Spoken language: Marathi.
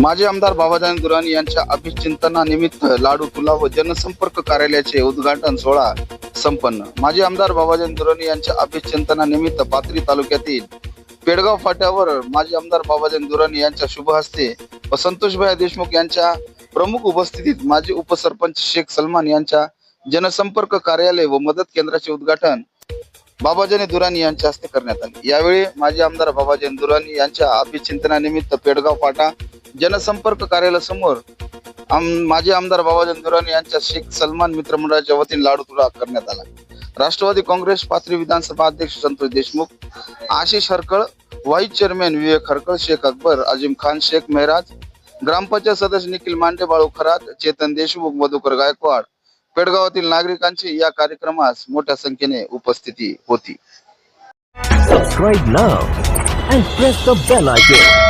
माजी आमदार बाबाजान दुराणी यांच्या अभिचिंतनानिमित्त लाडू तुला व जनसंपर्क कार्यालयाचे उद्घाटन सोहळा संपन्न. माजी आमदार बाबाजान दुराणी यांच्या अभिचिंतनानिमित्त पाथरी तालुक्यातील पेडगाव फाट्यावर माजी आमदार बाबाजान दुराणी यांच्या शुभ हस्ते व संतोषभाई देशमुख यांच्या प्रमुख उपस्थितीत माजी उपसरपंच शेख सलमान यांच्या जनसंपर्क कार्यालय व मदत केंद्राचे उद्घाटन बाबाजानी दुराणी यांच्या हस्ते करण्यात आले. यावेळी माजी आमदार बाबाजानी दुराणी यांच्या अभिचिंतनानिमित्त पेडगाव फाटा जनसंपर्क कार्यालयासमोर आम- माजी आमदार बाबाजन दुराणी यांच्या शेख सलमान मित्रमंडळाच्या वतीने लाडू तुडा करण्यात आला. राष्ट्रवादी काँग्रेस पाथरी विधानसभा अध्यक्ष संतोष देशमुख आशिष हरकळ व्हाईस चेअरमॅन विवेक हरकळ शेख अकबर अजिम खान शेख मेहराज ग्रामपंचायत सदस्य निखिल मांडे बाळू खरात चेतन देशमुख मधुकर गायकवाड पेडगावातील नागरिकांची या कार्यक्रमास मोठ्या संख्येने उपस्थिती होती. Subscribe now and press the bell icon